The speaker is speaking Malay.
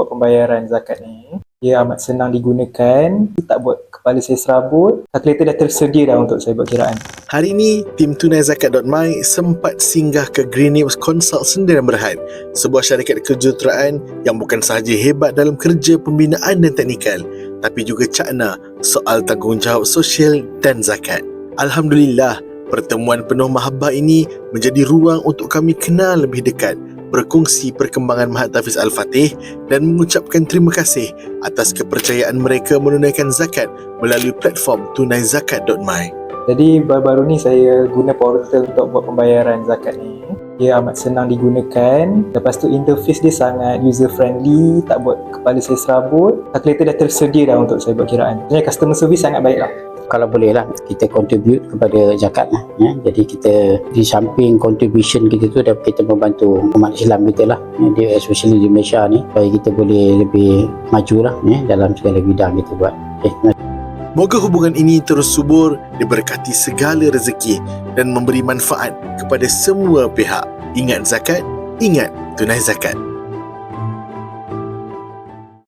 buat pembayaran zakat ni. Dia amat senang digunakan, tak buat kepala saya serabut. Kalkulator dah tersedia dah untuk saya buat kiraan. Hari ini, tim tunaizakat.my sempat singgah ke Green News Consult Sendirian Berhad, sebuah syarikat kejuruteraan yang bukan sahaja hebat dalam kerja pembinaan dan teknikal, tapi juga cakna soal tanggungjawab sosial dan zakat. Alhamdulillah, pertemuan penuh mahabbah ini menjadi ruang untuk kami kenal lebih dekat berkongsi perkembangan Mahat Tafiz Al-Fatih dan mengucapkan terima kasih atas kepercayaan mereka menunaikan zakat melalui platform tunaizakat.my. Jadi baru-baru ni saya guna portal untuk buat pembayaran zakat ni. Dia amat senang digunakan. Lepas tu interface dia sangat user friendly, tak buat kepala saya serabut. Kalkulator dah tersedia dah untuk saya buat kiraan. Sebenarnya customer service sangat baik lah. kalau boleh lah kita contribute kepada zakat lah ya. jadi kita di samping contribution kita tu dapat kita membantu umat Islam kita lah ya. dia especially di Malaysia ni supaya kita boleh lebih maju lah ya, dalam segala bidang kita buat okay. Moga hubungan ini terus subur, diberkati segala rezeki dan memberi manfaat kepada semua pihak. Ingat zakat, ingat tunai zakat.